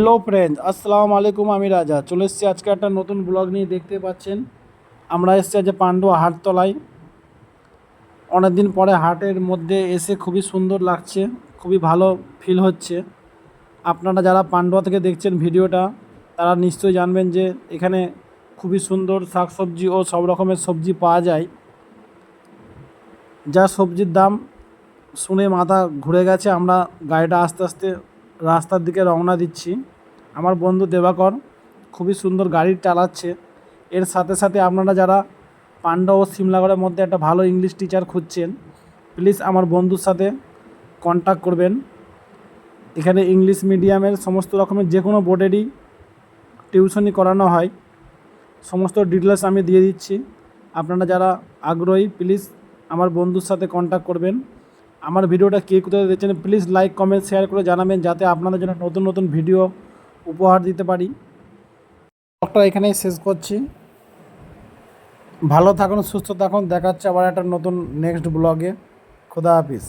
Hello friend আসসালামু আলাইকুম আমি রাজা। চলে এসেছি আজকে একটা নতুন ব্লগ নিয়ে, দেখতে পাচ্ছেন। আমরা এসেছি আজ পাণ্ডুয়া হাটতলায়। অনেকদিন পরে হাটের মধ্যে এসে খুবই সুন্দর লাগছে, খুবই ভালো ফিল হচ্ছে। আপনারা যারা পাণ্ডুয়া থেকে দেখছেন ভিডিওটা, তারা নিশ্চয়ই জানবেন যে এখানে খুবই সুন্দর শাকসবজি ও সব রকমের সবজি পাওয়া যায়। যা সবজির দাম শুনে মাথা ঘুরে গেছে। আমরা গাড়িটা আস্তে আস্তে রাস্তার দিকে রওনা দিচ্ছি। আমার বন্ধু দেবাকর খুবই সুন্দর গাড়ি চালাচ্ছে। এর সাথে সাথে আপনারা যারা পান্ডা ও সিমলাগড়ের মধ্যে একটা ভালো ইংলিশ টিচার খুঁজছেন প্লিজ আমার বন্ধুর সাথে কন্ট্যাক্ট করবেন। এখানে ইংলিশ মিডিয়ামের সমস্ত রকমের যে কোনো বোর্ডেরই টিউশনি করানো হয়। সমস্ত ডিটেলস আমি দিয়ে দিচ্ছি। আপনারা যারা আগ্রহী প্লিজ আমার বন্ধুর সাথে কন্ট্যাক্ট করবেন। আমার ভিডিওটা কে কোথায় দেখছেন প্লিজ লাইক কমেন্ট শেয়ার করে জানাবেন যাতে আপনাদের জন্য নতুন নতুন ভিডিও উপহার দিতে পারি। ব্লগটা এখানেই শেষ করছি। ভালো থাকুন, সুস্থ থাকুন, দেখাচ্ছে আবার একটা নতুন নেক্সট ব্লগে খোদা হাফিজ।